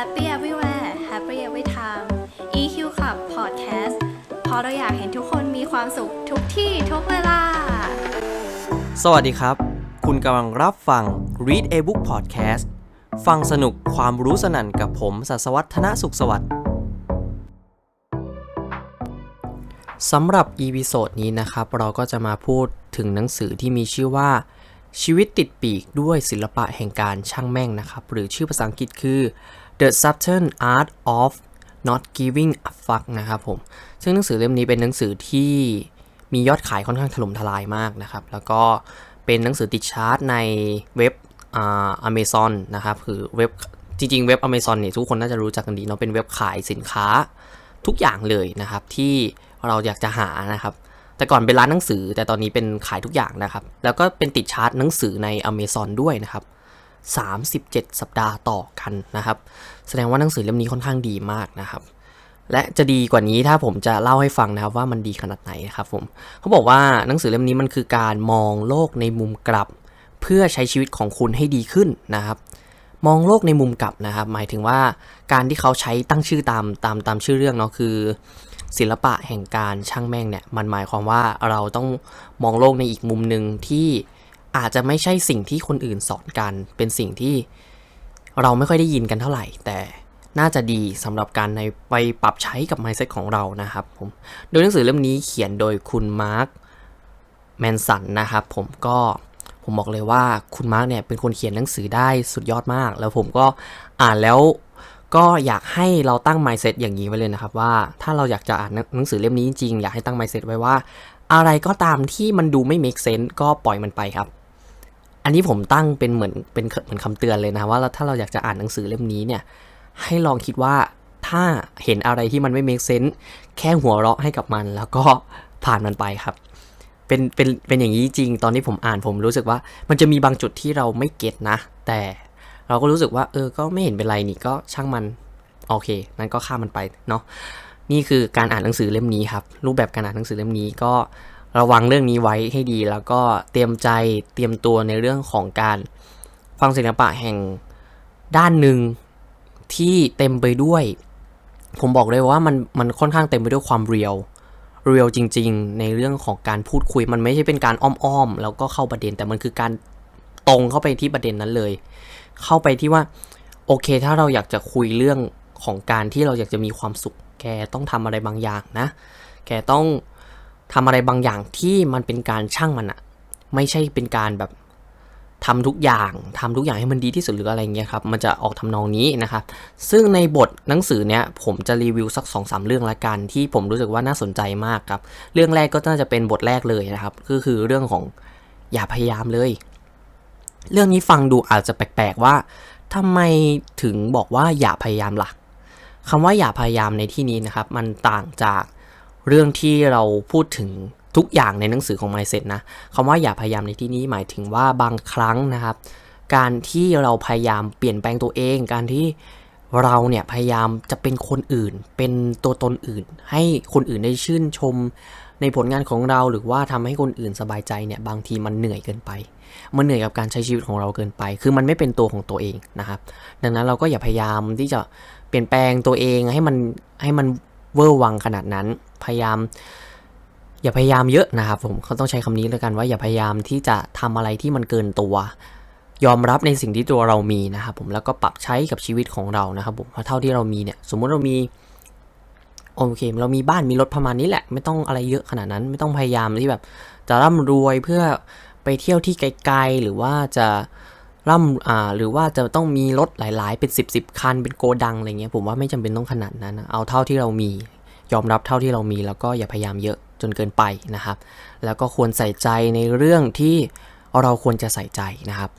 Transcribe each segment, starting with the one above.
Happy Everywhere Happy Every Time EQ Club Podcast เพราะเราอยากเห็นทุกคนมีความสุขทุกที่ทุกเวลา สวัสดีครับ คุณกำลังรับฟัง Read a Book Podcast ฟังสนุกความรู้สนั่นกับผมสัสวัฒนสุขสวัสดิ์สำหรับ e ี i โซดนี้นะครับ เราก็จะมาพูดถึงหนังสือที่มีชื่อว่า ชีวิตติดปีกด้วยศิลปะแห่งการช่างแม่งนะครับ หรือชื่อภาษาอังกฤษคือ The Subtle Art of Not Giving a Fuck นะครับผม ซึ่งหนังสือเล่มนี้เป็นหนังสือที่มียอดขายค่อนข้างถล่มทลายมากนะครับ แล้วก็เป็นหนังสือติดชาร์ตในเว็บอเมซอนนะครับคือเว็บจริงๆ เว็บอเมซอนเนี่ยทุกคนน่าจะรู้จักกันดีเนาะเป็นเว็บขายสินค้าทุกอย่างเลยนะครับ ที่เราอยากจะหานะครับ แต่ก่อนเป็นร้านหนังสือแต่ตอนนี้เป็นขายทุกอย่างนะครับ แล้วก็เป็นติดชาร์ตหนังสือในอเมซอนด้วยนะครับ 37 สัปดาห์ต่อกันนะครับ แสดงว่าหนังสือเล่มนี้ค่อนข้างดีมากนะครับ และจะดีกว่านี้ถ้าผมจะเล่าให้ฟังนะครับว่ามันดีขนาดไหนนะครับผมเขาบอกว่าหนังสือเล่มนี้มันคือการมองโลกในมุมกลับ เพื่อใช้ชีวิตของคุณให้ดีขึ้นนะครับมองโลกในมุมกลับนะครับ หมายถึงว่าการที่เขาใช้ตั้งชื่อตามตามตามชื่อเรื่องเนาะคือ ศิลปะแห่งการช่างแม่งเนี่ยมันหมายความว่าเราต้องมองโลกในอีกมุมหนึ่งที่ อาจจะไม่ใช่สิ่งที่คนอื่นสอนกัน เป็นสิ่งที่เราไม่ค่อยได้ยินกันเท่าไหร่ แต่น่าจะดีสำหรับการในไปปรับใช้กับ mindset ของเรานะครับผมโดยหนังสือเล่มนี้เขียนโดยคุณมาร์คแมนสันนะครับผมก็ผมบอกเลยว่าคุณมาร์คเนี่ยเป็นคนเขียนหนังสือได้สุดยอดมาก แล้วผมก็อ่านแล้ว ก็อยากให้เราตั้ง mindset อย่างนี้ไว้เลยนะครับว่าถ้าเราอยากจะอ่านหนังสือเล่มนี้จริงๆอยากให้ตั้ง mindset ไว้ว่า อะไรก็ตามที่มันดูไม่ make sense ก็ปล่อยมันไปครับ อันนี้ผมตั้งเป็นเหมือนเป็นเหมือนคำเตือนเลยนะว่าถ้าเราอยากจะอ่านหนังสือเล่มนี้เนี่ยให้ลองคิดว่าถ้าเห็นอะไรที่มันไม่ make sense แค่หัวเราะให้กับมัน แล้วก็ผ่านมันไปครับ เป็นเป็นเป็นอย่างนี้จริง ตอนที่ผมอ่านผมรู้สึกว่า มันจะมีบางจุดที่เราไม่เก็ตนะ แต่ เราก็รู้สึกว่าเออก็ไม่เห็นเป็นไรนี่ก็ช่างมันโอเคนั้นก็ข้ามมันไปเนาะนี่คือการอ่านหนังสือเล่มนี้ครับ รูปแบบการอ่านหนังสือเล่มนี้ก็ระวังเรื่องนี้ไว้ให้ดี แล้วก็เตรียมใจเตรียมตัวในเรื่องของการฟังศิลปะแห่งด้านหนึ่งที่เต็มไปด้วย ผมบอกเลยว่ามันมันค่อนข้างเต็มไปด้วยความเรียลเรียลจริง ๆ ในเรื่องของการพูดคุยมันไม่ใช่เป็นการอ้อมๆแล้วก็เข้าประเด็นแต่มันคือการตรงเข้าไปที่ประเด็นนั้นเลย เข้าไปที่ว่า โอเค ถ้าเราอยากจะคุยเรื่องของการที่เราอยากจะมีความสุข แกต้องทำอะไรบางอย่างนะ แกต้องทำอะไรบางอย่างที่มันเป็นการช่างมันอะไม่ใช่เป็นการแบบทำทุกอย่างทำทุกอย่างให้มันดีที่สุดหรืออะไรเงี้ยครับ มันจะออกทำนองนี้นะครับ ซึ่งในบทหนังสือเนี้ยผมจะรีวิวสัก2อสเรื่องละกันที่ผมรู้สึกว่าน่าสนใจมากครับ เรื่องแรกก็น่าจะเป็นบทแรกเลยนะครับ ก็คือเรื่องของอย่าพยายามเลย เรื่องนี้ฟังดูอาจจะแปลกๆว่าทำไมถึงบอกว่าอย่าพยายามล่ะคำว่าอย่าพยายามในที่นี้นะครับ มันต่างจากเรื่องที่เราพูดถึงทุกอย่างในหนังสือของ Mindset นะคำว่าอย่าพยายามในที่นี้หมายถึงว่าบางครั้งนะครับ การที่เราพยายามเปลี่ยนแปลงตัวเอง การที่เราเนี่ยพยายามจะเป็นคนอื่น เป็นตัวตนอื่น ให้คนอื่นได้ชื่นชม ในผลงานของเราหรือว่าทำให้คนอื่นสบายใจเนี่ยบางทีมันเหนื่อยเกินไป มันเหนื่อยกับการใช้ชีวิตของเราเกินไป คือมันไม่เป็นตัวของตัวเองนะครับ ดังนั้นเราก็อย่าพยายามที่จะเปลี่ยนแปลงตัวเองให้มันให้มันเวอร์วังขนาดนั้น พยายาม อย่าพยายามเยอะนะครับ ผมเขาต้องใช้คำนี้แล้วกันว่าอย่าพยายามที่จะทำอะไรที่มันเกินตัวยอมรับในสิ่งที่ตัวเรามีนะครับผมแล้วก็ปรับใช้กับชีวิตของเรานะครับผมเพราะเท่าที่เรามีเนี่ยสมมุติเรามี โอเค เรามีบ้านมีรถประมาณนี้แหละ ไม่ต้องอะไรเยอะขนาดนั้น ไม่ต้องพยายามที่แบบ จะร่ำรวยเพื่อไปเที่ยวที่ไกลๆ หรือว่าจะร่ำอ่าหรือว่าจะต้องมีรถหลาย ๆ เป็น 10บสคันเป็นโกดังอะไรเงี้ยผมว่าไม่จำเป็นต้องขนาดนั้นนะเอาเท่าที่เรามียอมรับเท่าที่เรามีแล้วก็อย่าพยายามเยอะจนเกินไปนะครับ แล้วก็ควรใส่ใจในเรื่องที่เราควรจะใส่ใจนะครับ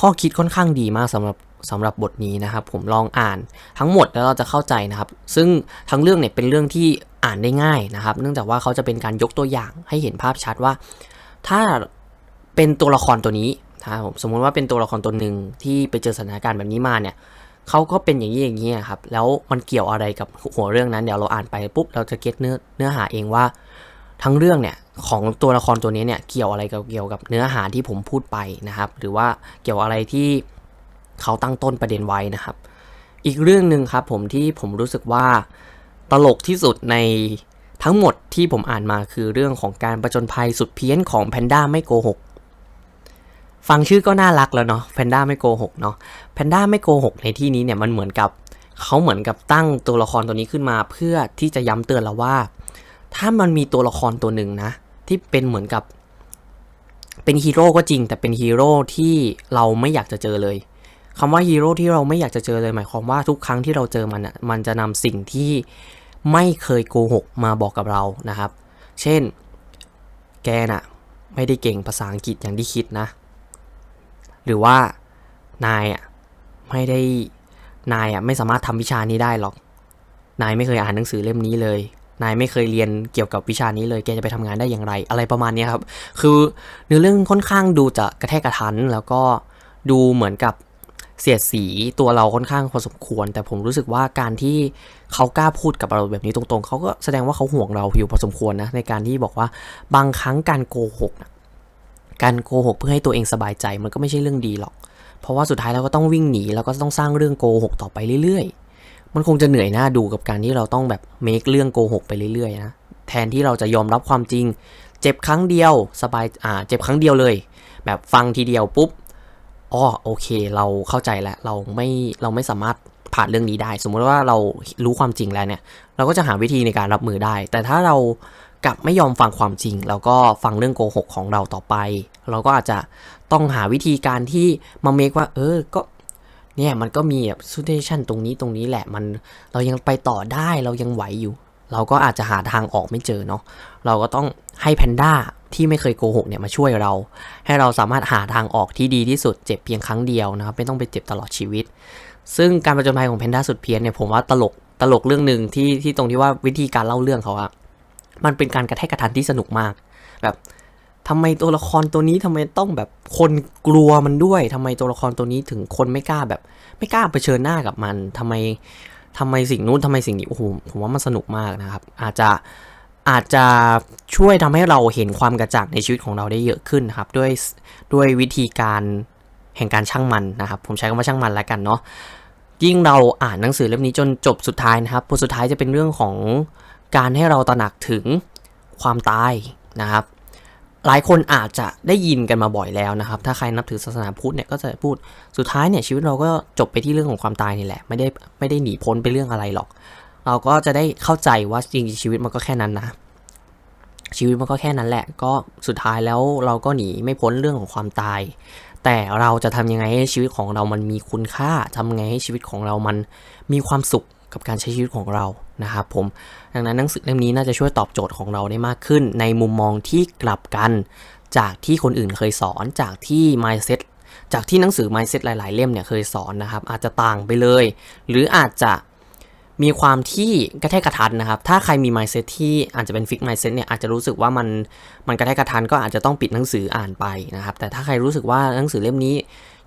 ข้อคิดค่อนข้างดีมากสำหรับสำหรับบทนี้นะครับ ผมลองอ่านทั้งหมดแล้วเราจะเข้าใจนะครับ ซึ่งทั้งเรื่องเนี่ยเป็นเรื่องที่อ่านได้ง่ายนะครับ เนื่องจากว่าเขาจะเป็นการยกตัวอย่างให้เห็นภาพชัดว่า ถ้าเป็นตัวละครตัวนี้นะครับผมสมมุติว่าเป็นตัวละครตัวหนึ่งที่ไปเจอสถานการณ์แบบนี้มาเนี่ยเขาก็เป็นอย่างนี้อย่างนี้ครับแล้วมันเกี่ยวอะไรกับหัวเรื่องนั้นเดี๋ยวเราอ่านไปปุ๊บเราจะเก็ตเนื้อเนื้อหาเองว่า ทั้งเรื่องเนี่ยของตัวละครตัวนี้เนี่ยเกี่ยวอะไรกับเกี่ยวกับเนื้อหาที่ผมพูดไปนะครับ หรือว่าเกี่ยวอะไรที่เขาตั้งต้นประเด็นไว้นะครับ อีกเรื่องหนึ่งครับผมที่ผมรู้สึกว่าตลกที่สุดในทั้งหมดที่ผมอ่านมาคือเรื่องของการประจนภัยสุดเพี้ยนของแพนด้าไม่โกหกฟังชื่อก็น่ารักแล้วเนาะแพนด้าไม่โกหกเนาะแพนด้าไม่โกหกในที่นี้เนี่ยมันเหมือนกับเขาเหมือนกับตั้งตัวละครตัวนี้ขึ้นมา เพื่อที่จะย้ำเตือนเราว่า ถ้ามันมีตัวละครตัวหนึ่งนะ ที่เป็นเหมือนกับ เป็นฮีโร่ก็จริง แต่เป็นฮีโร่ที่เราไม่อยากจะเจอเลยคำว่าฮีโร่ที่เราไม่อยากจะเจอเลยหมายความว่าทุกครั้งที่เราเจอมันอะมันจะนำสิ่งที่ไม่เคยโกหกมาบอกกับเรานะครับ เช่น แกน่ะ ไม่ได้เก่งภาษาอังกฤษอย่างที่คิดนะ หรือว่านายอะไม่ได้นายอะไม่สามารถทำวิชานี้ได้หรอก นายไม่เคยอ่านหนังสือเล่มนี้เลย นายไม่เคยเรียนเกี่ยวกับวิชานี้เลย แกจะไปทำงานได้อย่างไร อะไรประมาณนี้ครับ คือเนื้อเรื่องค่อนข้างดูจะกระแทกกระทัน แล้วก็ดูเหมือนกับเสียดสีตัวเราค่อนข้างพอสมควร แต่ผมรู้สึกว่าการที่เขากล้าพูดกับเราแบบนี้ตรงๆ เขาก็แสดงว่าเขาห่วงเราอยู่พอสมควรนะ ในการที่บอกว่าบางครั้งการโกหก การโกหกเพื่อให้ตัวเองสบายใจมันก็ไม่ใช่เรื่องดีหรอก เพราะว่าสุดท้ายเราก็ต้องวิ่งหนีแล้วก็ต้องสร้างเรื่องโกหกต่อไปเรื่อยๆ มันคงจะเหนื่อยหน้าดูกับการที่เราต้องแบบเมคเรื่องโกหกไปเรื่อยๆนะแทนที่เราจะยอมรับความจริง เจ็บครั้งเดียวสบายอ่าเจ็บครั้งเดียวเลย แบบฟังทีเดียวปุ๊บอ๋อโอเค เราเข้าใจแล้วเราไม่เราไม่สามารถผ่านเรื่องนี้ได้ สมมุติว่าเรารู้ความจริงแล้วเนี่ย เราก็จะหาวิธีในการรับมือได้ แต่ถ้าเรากลับไม่ยอมฟังความจริงเราก็ฟังเรื่องโกหกของเราต่อไป เราก็อาจจะต้องหาวิธีการที่มาเมคว่า เออ ก็ เนี่ยมันก็มีแบบซูเดชันตรงนี้ตรงนี้แหละมันเรายังไปต่อได้เรายังไหวอยู่ เราก็อาจจะหาทางออกไม่เจอเนาะเราก็ต้องให้แพนด้าที่ไม่เคยโกหกเนี่ยมาช่วยเรา ให้เราสามารถหาทางออกที่ดีที่สุดเจ็บเพียงครั้งเดียวนะครับไม่ต้องไปเจ็บตลอดชีวิต ซึ่งการประจนภัยของแพนด้าสุดเพี้ยนเนี่ยผมว่าตลกตลกเรื่องหนึ่งที่ที่ตรงที่ว่าวิธีการเล่าเรื่องเขาอะมันเป็นการกระแทกกระทันที่สนุกมากแบบ ทำไมตัวละครตัวนี้ทำไมต้องแบบคนกลัวมันด้วยทำไมตัวละครตัวนี้ถึงคนไม่กล้าแบบ ไม่กล้าเผชิญหน้ากับมันทำไมทำไมสิ่งนู้นทำไมสิ่งนี้โอ้โหผมว่ามันสนุกมากนะครับ อาจจะอาจจะช่วยทำให้เราเห็นความกระจ่างในชีวิตของเราได้เยอะขึ้นนะครับ ด้วยด้วยวิธีการแห่งการช่างมันนะครับ ผมใช้คำว่าช่างมันแล้วกันเนาะยิ่งเราอ่านหนังสือเล่มนี้จนจบสุดท้ายนะครับบทสุดท้ายจะเป็นเรื่องของการให้เราตระหนักถึงความตายนะครับ หลายคนอาจจะได้ยินกันมาบ่อยแล้วนะครับ ถ้าใครนับถือศาสนาพุทธเนี่ยก็จะพูดสุดท้ายเนี่ยชีวิตเราก็จบไปที่เรื่องของความตายนี่แหละ ไม่ได้ไม่ได้หนีพ้นไปเรื่องอะไรหรอก เราก็จะได้เข้าใจว่าจริงๆชีวิตมันก็แค่นั้นนะ ชีวิตมันก็แค่นั้นแหละ ก็สุดท้ายแล้วเราก็หนีไม่พ้นเรื่องของความตาย แต่เราจะทำยังไงให้ชีวิตของเรามันมีคุณค่าทำยังไงให้ชีวิตของเรามันมีความสุขกับการใช้ชีวิตของเรา นะครับผมดังนั้นหนังสือเล่มนี้น่าจะช่วยตอบโจทย์ของเราได้มากขึ้น ในมุมมองที่กลับกัน จากที่คนอื่นเคยสอนจากที่ mindset จากที่หนังสือ mindset หลาย ๆ เล่มเนี่ยเคยสอนนะครับอาจจะต่างไปเลย หรืออาจจะ มีความที่กระแทกกระทันนะครับ ถ้าใครมี mindset ที่อาจจะเป็น fix mindset เนี่ยอาจจะรู้สึกว่ามันมันกระแทกกระทันก็อาจจะต้องปิดหนังสืออ่านไปนะครับ แต่ถ้าใครรู้สึกว่าหนังสือเล่มนี้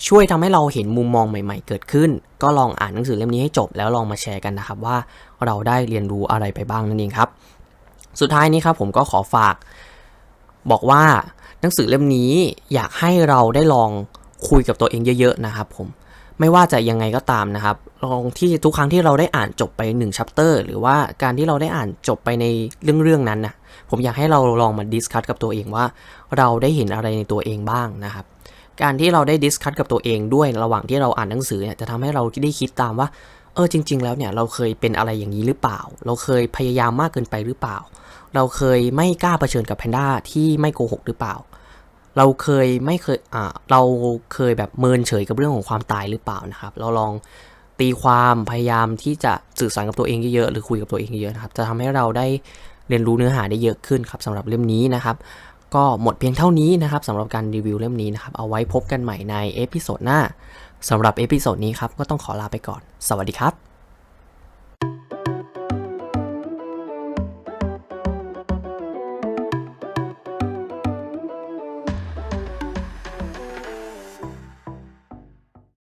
ช่วยทำให้เราเห็นมุมมองใหม่ ๆ เกิดขึ้น ก็ลองอ่านหนังสือเล่มนี้ให้จบแล้วลองมาแชร์กันนะครับว่าเราได้เรียนรู้อะไรไปบ้างนั่นเองครับ สุดท้ายนี้ครับผมก็ขอฝาก บอกว่าหนังสือเล่มนี้อยากให้เราได้ลองคุยกับตัวเองเยอะ ๆ นะครับผม ไม่ว่าจะยังไงก็ตามนะครับลองที่ทุกครั้งที่เราได้อ่านจบไป1ชัปเตอร์หรือว่าการที่เราได้อ่านจบไปในเรื่องเรื่องนั้นนะผมอยากให้เราลองมาดิสคัตกับตัวเองว่า เราได้เห็นอะไรในตัวเองบ้างนะครับ การที่เราได้ดิสคัตกับตัวเองด้วยระหว่างที่เราอ่านหนังสือเนี่ยจะทำให้เราได้คิดตามว่าเออจริง ๆ แล้วเนี่ยเราเคยเป็นอะไรอย่างนี้หรือเปล่า เราเคยพยายามมากเกินไปหรือเปล่า เราเคยไม่กล้าเผชิญกับแพนด้าที่ไม่โกหกหรือเปล่า เราเคยไม่เคยอ่าเราเคยแบบเมินเฉยกับเรื่องของความตายหรือเปล่านะครับ เราลองตีความพยายามที่จะสื่อสารกับตัวเองเยอะๆหรือคุยกับตัวเองเยอะๆนะครับ จะทำให้เราได้เรียนรู้เนื้อหาได้เยอะขึ้นครับสำหรับเล่มนี้นะครับ ก็หมดเพียงเท่านี้นะครับสำหรับการรีวิวเล่มนี้นะครับ เอาไว้พบกันใหม่ในเอพิโซดหน้าสำหรับเอพิโซดนี้ครับก็ต้องขอลาไปก่อน สวัสดีครับ